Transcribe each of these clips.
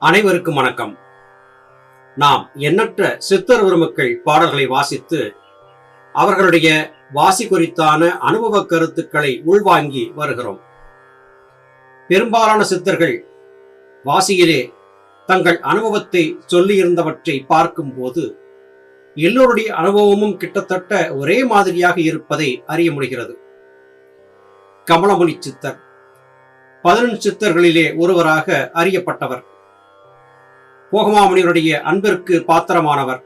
அனைவருக்கும் வணக்கம். நாம் எண்ணற்ற சித்தர் பெருமக்கள் பாடல்களை வாசித்து அவர்களுடைய வாசி குறித்தான அனுபவ கருத்துக்களை உள்வாங்கி வருகிறோம். பெரும்பாலான சித்தர்கள் வாசியிலே தங்கள் அனுபவத்தை சொல்லியிருந்தவற்றை பார்க்கும்போது எல்லோருடைய அனுபவமும் கிட்டத்தட்ட ஒரே மாதிரியாக இருப்பதை அறிய முடிகிறது. கமலமுனி சித்தர் பதினெண் சித்தர்களிலே ஒருவராக அறியப்பட்டவர். போகமாமுனிவருடைய அன்பிற்கு பாத்திரமானவர்.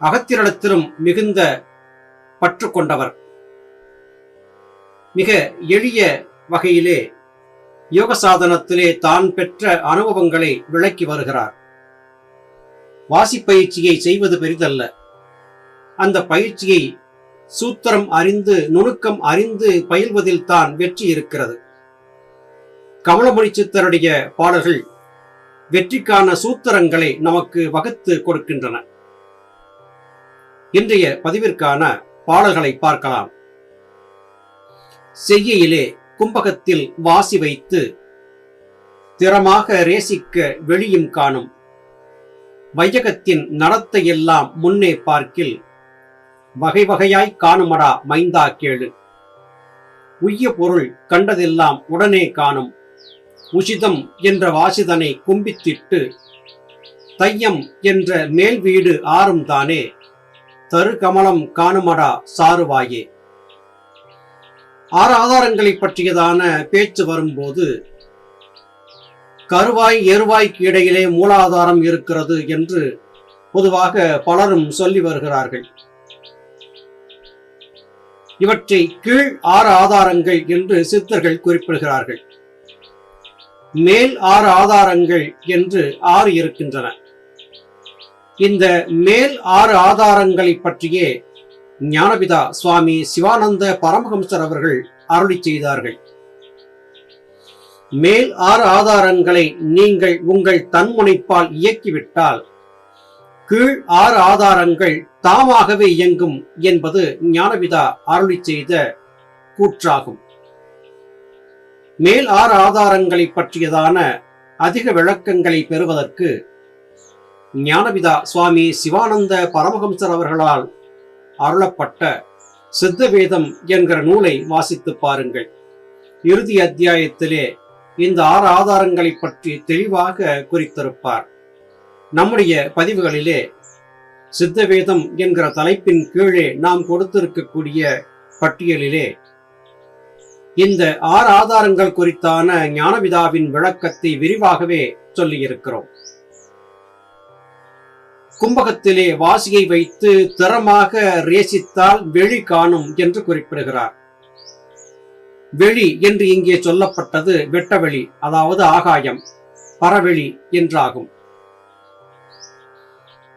அகத்திரிடத்திலும் மிகுந்த பற்று கொண்டவர் மிக எளிய வகையிலே யோக சாதனத்திலே தான் பெற்ற அனுபவங்களை விளக்கி வருகிறார். வாசிப்பயிற்சியை செய்வது பெரிதல்ல. அந்த பயிற்சியை சூத்திரம் அறிந்து நுணுக்கம் அறிந்து பயில்வதில் தான் வெற்றி இருக்கிறது. கமலமணி சித்தருடைய பாடல்கள் வெற்றிக்கான சூத்திரங்களை நமக்கு வகுத்து கொடுக்கின்றன. இன்றைய பதிவிற்கான பாடல்களை பார்க்கலாம். செய்யிலே கும்பகத்தில் வாசி வைத்து திறமாக ரேசிக்க வெளியும் காணும். வையகத்தின் நடத்தை எல்லாம் முன்னே பார்க்கில் வகை வகையாய் காணுமடா மைந்தா கேளு. உய்ய பொருள் கண்டதெல்லாம் உடனே காணும். உசிதம் என்ற வாசிதனை கும்பித்திட்டு தையம் என்ற மேல் வீடு ஆறும் தானே தரு கமலம் காணுமடா சாருவாயே. ஆறு ஆதாரங்களை பற்றியதான பேச்சு வரும்போது கருவாய் எருவாய்க்கு இடையிலே மூலாதாரம் இருக்கிறது என்று பொதுவாக பலரும் சொல்லி வருகிறார்கள். இவற்றை கீழ் ஆறு ஆதாரங்கள் என்று சித்தர்கள் குறிப்பிடுகிறார்கள். மேல் ஆறு ஆதாரங்கள் என்று ஆறு இருக்கின்றன. இந்த மேல் ஆறு ஆதாரங்களை பற்றியே ஞானபிதா சுவாமி சிவானந்த பரமஹம்சர் அவர்கள் அருளி செய்தார்கள். மேல் ஆறு ஆதாரங்களை நீங்கள் உங்கள் தன்முனைப்பால் இயக்கிவிட்டால் கீழ் ஆறு ஆதாரங்கள் தாமாகவே இயங்கும் என்பது ஞானபிதா அருளி செய்த கூற்றாகும். மேல் ஆறு ஆதாரங்களை பற்றியதான அதிக விளக்கங்களை பெறுவதற்கு ஞானபிதா சுவாமி சிவானந்த பரமஹம்சர் அவர்களால் அருளப்பட்ட சித்தவேதம் என்கிற நூலை வாசித்து பாருங்கள். இறுதி அத்தியாயத்திலே இந்த ஆறு ஆதாரங்களை பற்றி தெளிவாக குறித்திருப்பார். நம்முடைய பதிவுகளிலே சித்தவேதம் என்கிற தலைப்பின் கீழே நாம் கொடுத்திருக்கக்கூடிய பட்டியலிலே இந்த ஆறு ஆதாரங்கள் குறித்தான ஞானவிதாவின் விளக்கத்தை விரிவாகவே சொல்லியிருக்கிறோம். கும்பகத்திலே வாசியை வைத்து திறமாக ரேசித்தால் வெளி காணும் என்று குறிப்பிடுகிறார். வெளி என்று இங்கே சொல்லப்பட்டது வெட்டவெளி அதாவது ஆகாயம் பரவெளி என்றாகும்.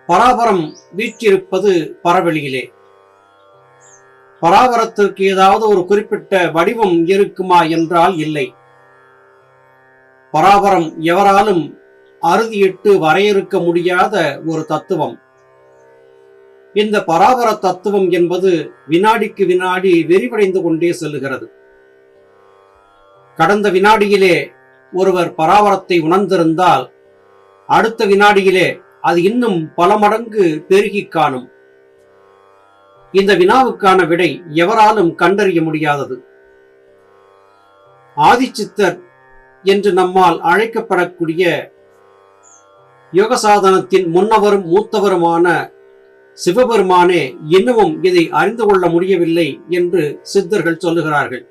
பராபரம் வீற்றிருப்பது பரவெளியிலே. பராபரத்திற்கு ஏதாவது ஒரு குறிப்பிட்ட வடிவம் இருக்குமா என்றால் இல்லை. பராபரம் எவராலும் அறுதியிட்டு வரையறுக்க முடியாத ஒரு தத்துவம். இந்த பராபர தத்துவம் என்பது வினாடிக்கு வினாடி விரிவடைந்து கொண்டே செல்லுகிறது. கடந்த வினாடியிலே ஒருவர் பராபரத்தை உணர்ந்திருந்தால் அடுத்த வினாடியிலே அது இன்னும் பல மடங்கு பெருகி காணும். இந்த வினாவுக்கான விடை எவராலும் கண்டறிய முடியாதது. ஆதிச்சித்தர் என்று நம்மால் அழைக்கப்படக்கூடிய யோகசாதனத்தின் முன்னவரும் மூத்தவருமான சிவபெருமானே இன்னமும் இதை அறிந்து கொள்ள முடியவில்லை என்று சித்தர்கள் சொல்லுகிறார்கள்.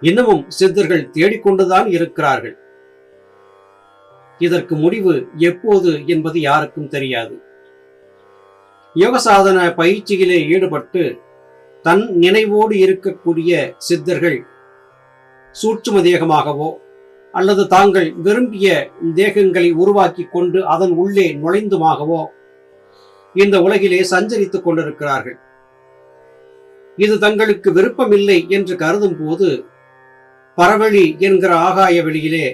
இன்னமும் சித்தர்கள் தேடிக்கொண்டுதான் இருக்கிறார்கள். இதற்கு முடிவு எப்போது என்பது யாருக்கும் தெரியாது. யோக சாதன பயிற்சியிலே ஈடுபட்டு தன் நினைவோடு இருக்கக்கூடிய சித்தர்கள் சூட்சும தேகமாகவோ அல்லது தாங்கள் விரும்பிய தேகங்களை உருவாக்கி கொண்டு அதன் உள்ளே நுழைந்துமாகவோ இந்த உலகிலே சஞ்சரித்துக் கொண்டிருக்கிறார்கள். இது தங்களுக்கு விருப்பமில்லை என்று கருதும் போது பரவழி என்கிற ஆகாய வெளியிலே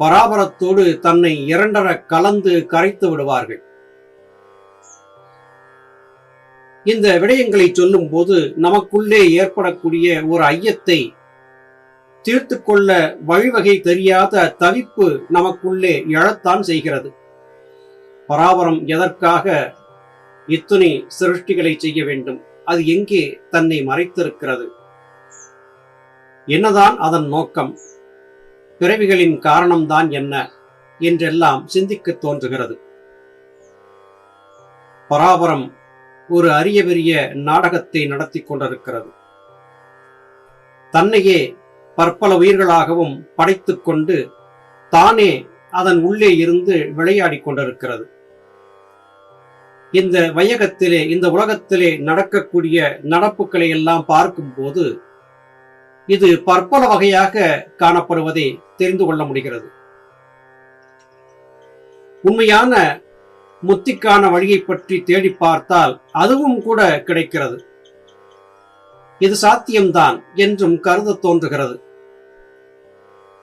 பராபரத்தோடு தன்னை இரண்டர கலந்து கரைத்து விடுவார்கள். இந்த விடயங்களை சொல்லும் போது நமக்குள்ளே ஏற்படக்கூடிய ஒரு ஐயத்தை தீர்த்து கொள்ள வழிவகை தெரியாத தவிப்பு நமக்குள்ளே எழத்தான் செய்கிறது. பராபரம் எதற்காக இத்துணை சிருஷ்டிகளை செய்ய வேண்டும்? அது எங்கே தன்னை மறைத்திருக்கிறது? என்னதான் அதன் நோக்கம்? பிறவிகளின் காரணம்தான் என்ன என்றெல்லாம் சிந்திக்க தோன்றுகிறது. பராபரம் ஒரு அரிய பெரிய நாடகத்தை நடத்தி கொண்டிருக்கிறது. தன்னையே பற்பல உயிர்களாகவும் படைத்துக் கொண்டு தானே அதன் உள்ளே இருந்து விளையாடிக் கொண்டிருக்கிறது. இந்த வையகத்திலே இந்த உலகத்திலே நடக்கக்கூடிய நடப்புகளை எல்லாம் பார்க்கும்போது இது பற்பல வகையாக காணப்படுவதை தெரிந்து கொள்ள முடிகிறது. உண்மையான முத்திக்கான வழியை பற்றி தேடி பார்த்தால் அதுவும் கூட கிடைக்கிறது. இது சாத்தியம்தான் என்றும் கருத தோன்றுகிறது.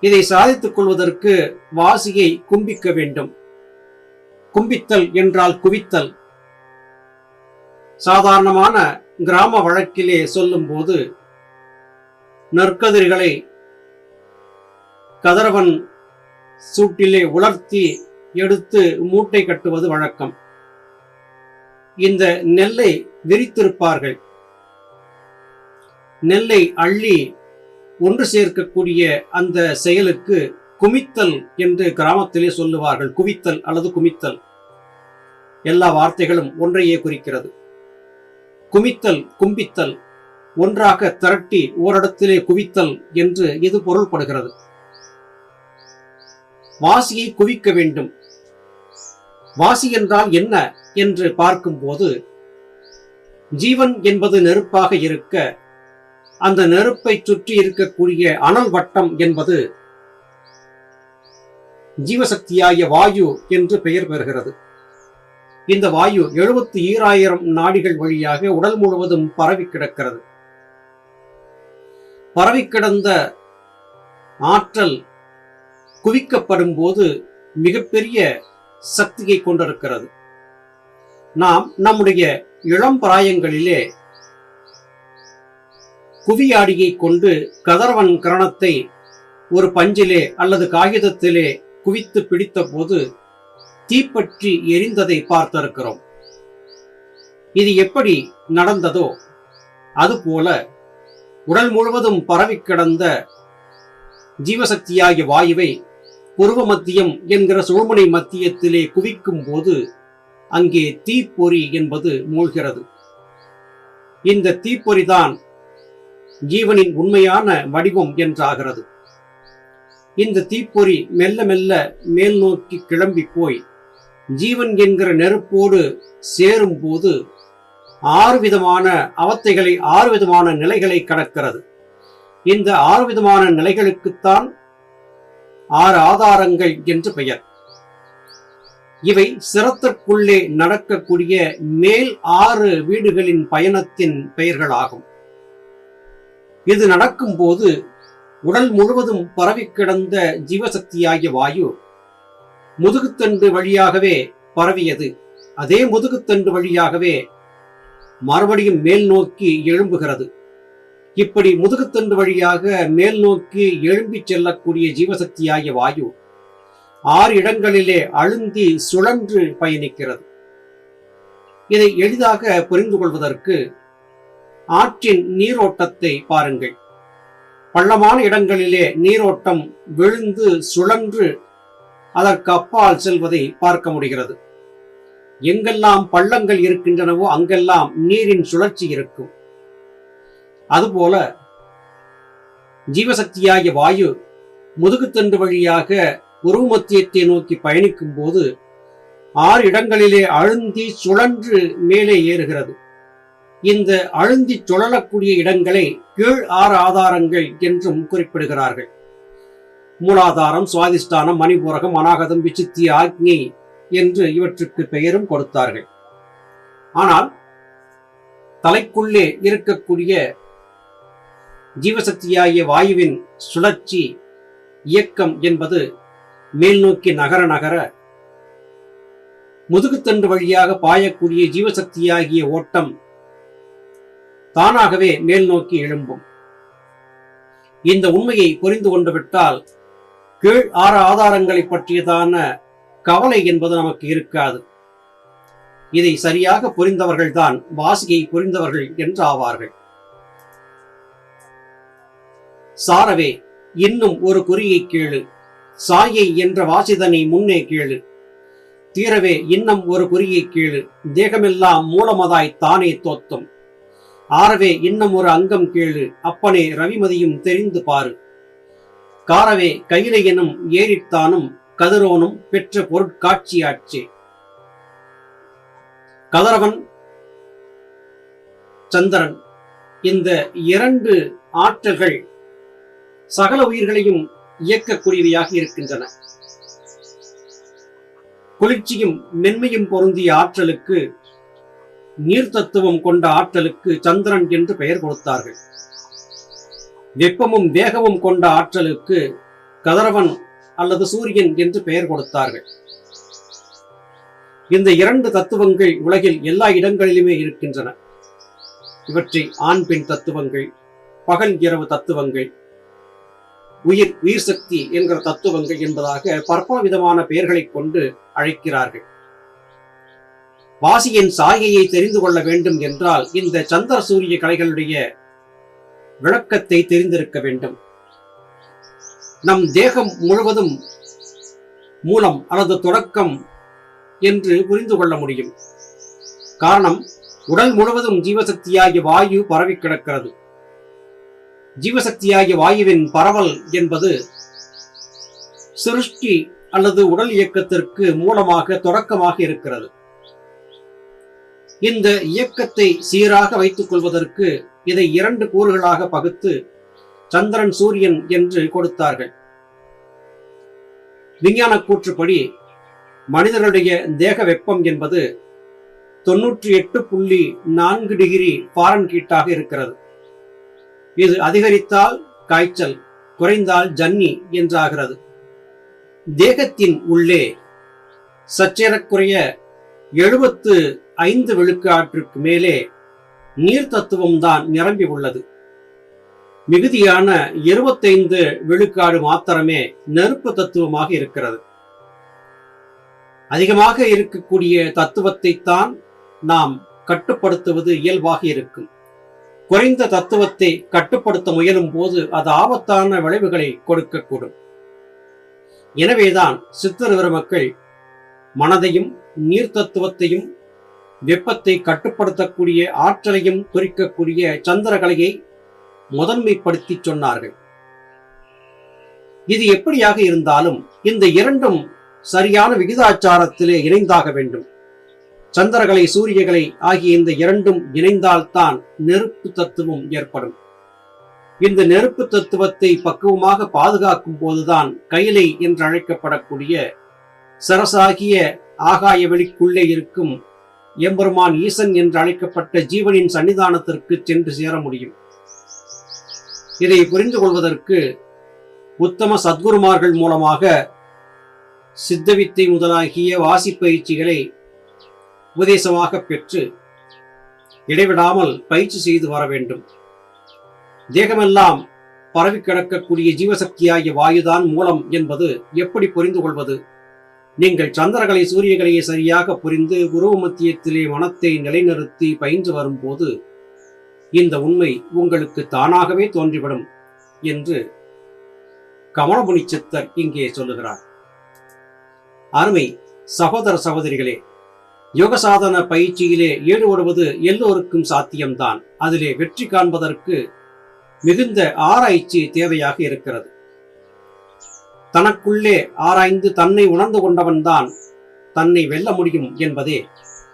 இதை சாதித்துக் கொள்வதற்கு வாசியை கும்பிக்க வேண்டும். கும்பித்தல் என்றால் குவித்தல். சாதாரணமான கிராம வழக்கிலே சொல்லும்போது நற்கதிர்களை கதிரவன் சூட்டிலே உலர்த்தி எடுத்து மூட்டை கட்டுவது வழக்கம். இந்த நெல்லை விரித்திருப்பார்கள். நெல்லை அள்ளி ஒன்று சேர்க்கக்கூடிய அந்த செயலுக்கு குமித்தல் என்று கிராமத்திலே சொல்லுவார்கள். குவித்தல் அல்லது குமித்தல். எல்லா வார்த்தைகளும் ஒன்றையே குறிக்கிறது. குமித்தல் கும்பித்தல் ஒன்றாக திரட்டி ஓரிடத்திலே குவித்தல் என்று இது பொருள்படுகிறது. வாசியை குவிக்க வேண்டும். வாசி என்றால் என்ன என்று பார்க்கும்போது ஜீவன் என்பது நெருப்பாக இருக்க அந்த நெருப்பை சுற்றி இருக்கக்கூடிய அனல் வட்டம் என்பது ஜீவசக்தியாகிய வாயு என்று பெயர் பெறுகிறது. இந்த வாயு எழுபத்தி ஈராயிரம் நாடிகள் வழியாக உடல் முழுவதும் பரவி கிடக்கிறது. பரவி கிடந்த ஆற்றல் குவிக்கப்படும் போது மிகப்பெரிய சக்தியை கொண்டிருக்கிறது. நாம் நம்முடைய இளம் பிராயங்களிலே குவியாடியை கொண்டு கதர்வன் கரணத்தை ஒரு பஞ்சிலே அல்லது காகிதத்திலே குவித்து பிடித்த போது தீப்பற்றி எரிந்ததை பார்த்திருக்கிறோம். இது எப்படி நடந்ததோ அதுபோல உடல் முழுவதும் பரவி கிடந்த ஜீவசக்தியாகிய வாயுவை புருவ மத்தியம் என்கிற சுழுமுனை மத்தியத்திலே குவிக்கும் போது அங்கே தீப்பொறி என்பது மூழ்கிறது. இந்த தீப்பொறிதான் ஜீவனின் உண்மையான வடிவம் என்றாகிறது. இந்த தீப்பொறி மெல்ல மெல்ல மேல் நோக்கி கிளம்பி போய் ஜீவன் என்கிற நெருப்போடு சேரும் போது ஆறு விதமான அவத்தைகளை ஆறு விதமான நிலைகளை கடக்கிறது. இந்த ஆறு விதமான நிலைகளுக்குத்தான் ஆறு ஆதாரங்கள் என்று பெயர். இவை சிரத்திற்குள்ளே நடக்கக்கூடிய மேல் ஆறு வீடுகளின் பயணத்தின் பெயர்களாகும். இது நடக்கும்போது உடல் முழுவதும் பரவி கிடந்த ஜீவசக்தியாகிய வாயு முதுகுத்தண்டு வழியாகவே பரவியது. அதே முதுகுத்தண்டு வழியாகவே மறுபடியும் மேல் நோக்கி எழும்புகிறது. இப்படி முதுகுத்தண்டு வழியாக மேல் நோக்கி எழும்பிச் செல்லக்கூடிய ஜீவசக்தியாகிய வாயு ஆறு இடங்களிலே அழுந்தி சுழன்று பயணிக்கிறது. இதை எளிதாக புரிந்து கொள்வதற்கு ஆற்றின் நீரோட்டத்தை பாருங்கள். பள்ளமான இடங்களிலே நீரோட்டம் விழுந்து சுழன்று அதற்கு அப்பால் செல்வதை பார்க்க முடிகிறது. எங்கெல்லாம் பள்ளங்கள் இருக்கின்றனவோ அங்கெல்லாம் நீரின் சுழற்சி இருக்கும். அதுபோல ஜீவசக்தியாகிய வாயு முதுகுத்தண்டு வழியாக உருவமத்தியத்தை நோக்கி பயணிக்கும் போது ஆறு இடங்களிலே அழுந்தி சுழன்று மேலே ஏறுகிறது. இந்த அழுந்தி சுழலக்கூடிய இடங்களை கீழ் ஆறு ஆதாரங்கள் என்றும் குறிப்பிடுகிறார்கள். மூலாதாரம் சுவாதிஷ்டானம் மணிபூரகம் அநாகதம் விசித்தி ஆக்னி என்று இவற்றுக்கு பெயரும் கொடுத்தார்கள். ஆனால் தலைக்குள்ளே இருக்கக்கூடிய ஜீவசக்தியாகிய வாயுவின் சுழற்சி இயக்கம் என்பது மேல்நோக்கி நகர நகர முதுகுத்தண்டு வழியாக பாயக்கூடிய ஜீவசக்தியாகிய ஓட்டம் தானாகவே மேல் நோக்கி எழும்பும். இந்த உண்மையை புரிந்து கொண்டு விட்டால் கீழ் ஆற ஆதாரங்களை பற்றியதான கவலை என்பது நமக்கு இருக்காது. இதை சரியாக புரிந்தவர்கள்தான் வாசியை புரிந்தவர்கள் என்று ஆவார்கள் சாரவே இன்னும் ஒரு குறியை கேளு. சாயை என்ற வாசிதனை முன்னே கேளு. தீரவே இன்னும் ஒரு குறியை கேளு. தேகமெல்லாம் மூலமதாய் தானே தோத்தும். ஆறவே இன்னும் ஒரு அங்கம் கேளு. அப்பனே ரவிமதியும் தெரிந்து பாரு. காரவே கையிலையனும் ஏறித்தானும் கதிரோனும் பெற்ற பொருட்காட்சியாச்சே. கதிரவன் சந்திரன் இந்த இரண்டு ஆற்றல்கள் சகல உயிர்களையும் இயக்கக்கூடியவையாக இருக்கின்றன. குளிர்ச்சியும் மென்மையும் பொருந்திய ஆற்றலுக்கு நீர் தத்துவம் கொண்ட ஆற்றலுக்கு சந்திரன் என்று பெயர் கொடுத்தார்கள். வெப்பமும் வேகமும் கொண்ட ஆற்றலுக்கு கதிரவன் அல்லது சூரியன் என்று பெயர் கொடுத்தார்கள். இந்த இரண்டு தத்துவங்கள் உலகில் எல்லா இடங்களிலுமே இருக்கின்றன. இவற்றை ஆண் பெண் தத்துவங்கள் பகல் இரவு தத்துவங்கள் உயிர் உயிர் சக்தி என்கிற தத்துவங்கள் என்பதாக பற்பல விதமான பெயர்களை கொண்டு அழைக்கிறார்கள். வாசியின் சாயையை தெரிந்து கொள்ள வேண்டும் என்றால் இந்த சந்திர சூரிய கலைகளுடைய விளக்கத்தை தெரிந்திருக்க வேண்டும். நம் தேகம் முழுவதும் மூலம் அல்லது தொடக்கம் என்று புரிந்து கொள்ள முடியும். காரணம் உடல் முழுவதும் ஜீவசக்தியாகிய வாயு பரவி கிடக்கிறது. ஜீவசக்தியாகிய வாயுவின் பரவல் என்பது சிருஷ்டி அல்லது உடல் இயக்கத்திற்கு மூலமாக தொடக்கமாக இருக்கிறது. இந்த இயக்கத்தை சீராக வைத்துக் கொள்வதற்கு இதை இரண்டு கூறுகளாக பகுத்து சந்திரன் சூரியன் என்று கொடுத்தார்கள். விஞ்ஞான கூற்றுப்படி மனிதனுடைய தேக வெப்பம் என்பது தொன்னூற்றி எட்டு புள்ளி நான்கு டிகிரி ஃபாரன்கீட்டாக இருக்கிறது. இது அதிகரித்தால் காய்ச்சல் குறைந்தால் ஜன்னி என்றாகிறது. தேகத்தின் உள்ளே சச்சேறக்குறைய எழுபத்து ஐந்து விழுக்காற்றுக்கு மேலே நீர் தத்துவம் தான் நிரம்பி உள்ளது. மிகுதியான இருபத்தைந்து விழுக்காடு மாத்திரமே நெருப்பு தத்துவமாக இருக்கிறது. அதிகமாக இருக்கக்கூடிய தத்துவத்தை தான் நாம் கட்டுப்படுத்துவது இயல்பாக இருக்கும். குறைந்த தத்துவத்தை கட்டுப்படுத்த முயலும் போது அது ஆபத்தான விளைவுகளை கொடுக்கக்கூடும். எனவேதான் சித்தர் மக்கள் மனதையும் நீர் தத்துவத்தையும் வெப்பத்தை கட்டுப்படுத்தக்கூடிய ஆற்றலையும் குறிக்கக்கூடிய சந்திரகலையை முதன்மைப்படுத்தி சொன்னார்கள். இது எப்படியாக இருந்தாலும் இந்த இரண்டும் சரியான விகிதாச்சாரத்திலே இணைந்தாக வேண்டும். சந்திரகலை சூரியகலை ஆகிய இந்த இரண்டும் இணைந்தால்தான் நெருப்பு தத்துவம் ஏற்படும். இந்த நெருப்பு தத்துவத்தை பக்குவமாக பாதுகாக்கும் போதுதான் கைலை என்று அழைக்கப்படக்கூடிய சரசாகிய ஆகாய வெளிக்குள்ளே இருக்கும் எம்பெருமான் ஈசன் என்று அழைக்கப்பட்ட ஜீவனின் சன்னிதானத்திற்கு சென்று சேர முடியும். இதை புரிந்து கொள்வதற்கு உத்தம சத்குருமார்கள் மூலமாக சித்தவித்தை முதலாகிய வாசிப்பயிற்சிகளை உபதேசமாக பெற்று இடைவிடாமல் பயிற்சி செய்து வர வேண்டும். தேகமெல்லாம் பரவி கிடக்கக்கூடிய ஜீவசக்தியாகிய வாயுதான் மூலம் என்பது எப்படி புரிந்து கொள்வது? நீங்கள் சந்திரகலை சூரியகலையை சரியாக புரிந்து குருவ மத்தியத்திலே மனத்தை நிலைநிறுத்தி பயின்று வரும்போது இந்த உண்மை உங்களுக்கு தானாகவே தோன்றிவிடும் என்று கமலமுனி சித்தர் இங்கே சொல்லுகிறார். அருமை சகோதர சகோதரிகளே யோக சாதன பயிற்சியிலே ஈடுபடுவது எல்லோருக்கும் சாத்தியம்தான். அதிலே வெற்றி காண்பதற்கு மிகுந்த ஆராய்ச்சி தேவையாக இருக்கிறது. தனக்குள்ளே ஆராய்ந்து தன்னை உணர்ந்து கொண்டவன்தான் தன்னை வெல்ல முடியும் என்பதே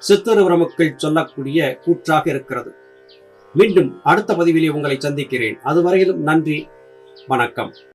சித்தருவர மக்கள் சொல்லக்கூடிய கூற்றாக இருக்கிறது. மீண்டும் அடுத்த பதிவிலே உங்களை சந்திக்கிறேன். அதுவரையிலும் நன்றி வணக்கம்.